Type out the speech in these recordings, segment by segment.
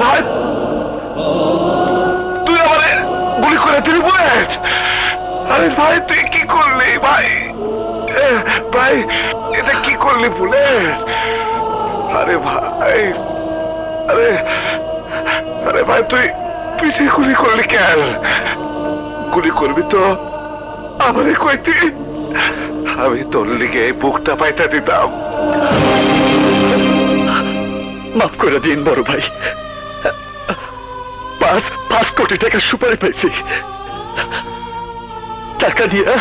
ভাই, তুই গুলি করে দিলি বুলেট ভাই, তুই কি করলি ভাই? ভাই, এটা কি করলি বুলেট আরে ভাই, আরে আরে ভাই, তুই পিঠে গুলি করলি কেন? গুলি করবি তো আমারে কইতি। আমি তোর লিগে বুকটা পাইতা দিতাম। মাফ করে দিন, বড় ভাই। পাঁচ পাঁচ কোটি টাকা সুপারি পাইছি টাকা দিয়ে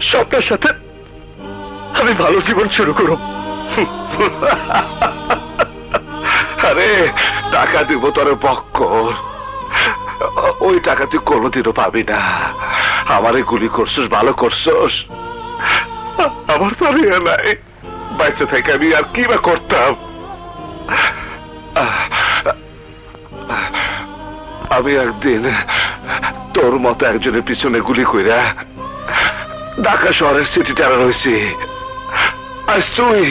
স্বপ্নের সাথে আমি ভালো জীবন শুরু করব। আরে, টাকা দিব তোর পক্কর ওই টাকা তুই কোনোদিনও পাবি না। আমারে গুলি করছস, ভালো করছস। আমার তো নাই। বাইসে থেকে আমি আর কি বা করতাম? আমি একদিন তোর মতো একজনের পিছনে গুলি কইরা ঢাকা শহরের সিটি টেরার হয়েছি। আজ তুই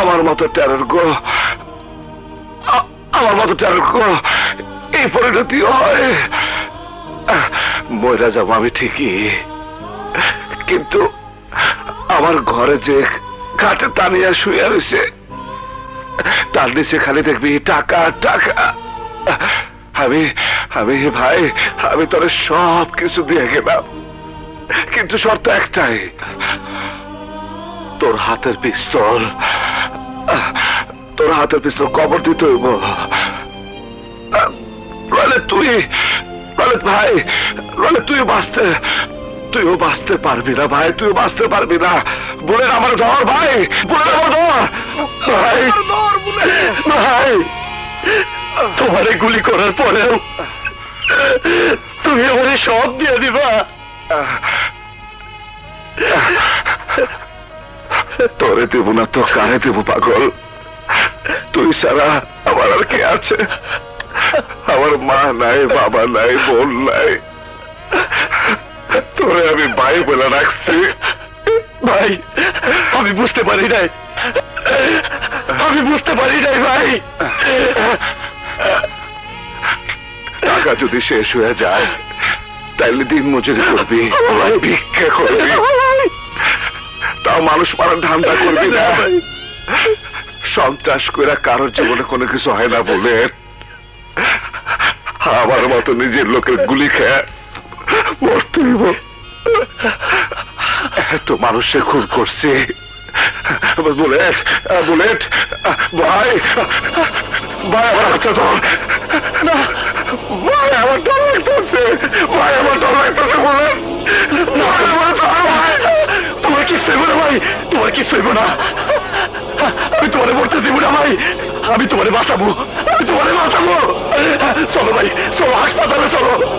আমার মতো টেরর গো আমার মতো টেরর গো, এই পরিণতি হয়। ময়রা যাব আমি ঠিকই, কিন্তু আমার ঘরে যে খাটে টানিয়া শুয়ে রয়েছে তার নিচে খালি দেখবি টাকা টাকা। আমি আমি ভাই, আমি তোর সব কিছু দিয়ে গেলাম। কিন্তু শর্ত একটাই, তোর হাতের পিস্তল, তোর হাতের পিস্তল কবর দিতে তুই নইলে ভাই নইলে তুই বাঁচতে তুইও বাঁচতে পারবি না ভাই, তুইও বাঁচতে পারবি না। বলে আমার ধর ভাই বলে আমার ধর। ভাই ভাই, তোমারে গুলি করার পরেও তুমি আমারে সব দিয়ে দিবা। তোরে দেব না তো কারে দেব পাগল। তুই সারা আমার আর কে আছে? আমার মা নাই, বাবা নাই, বোন নাই। তোরে আমি ভাই বলে রাখছি। ভাই আমি বুঝতে পারি নাই। আমি বুঝতে পারি নাই ভাই। টাকা যদি শেষ হয়ে যায় তাইলে দিন মজুরি করবি ভিক্ষা করবি। তাও মানুষ মারার ধান্দা করবি না। সন্ত্রাস করে কারোর জীবনে কোনো কিছু হয় না বলে। আমার মতো নিজের লোকের গুলি খেয়ে মরতে হইব। এত মানুষে খুন করছে। বুলেট বুলেট ভাই ভাই, আমার হাতটা ধর। না, ভাই, আমার ডর লাগতেছে ভাই, আমার ডর লাগতেছে বুলেট ভাই, আমার ডর ভাই। তোমার কি সইব না, ভাই। তোমার কি সইব না। আমি তোমারে মরতে দিব না, ভাই। আমি তোমারে বাঁচাবো। আমি তোমারে বাঁচাবো। চলো, ভাই, চলো, হাসপাতালে চলো।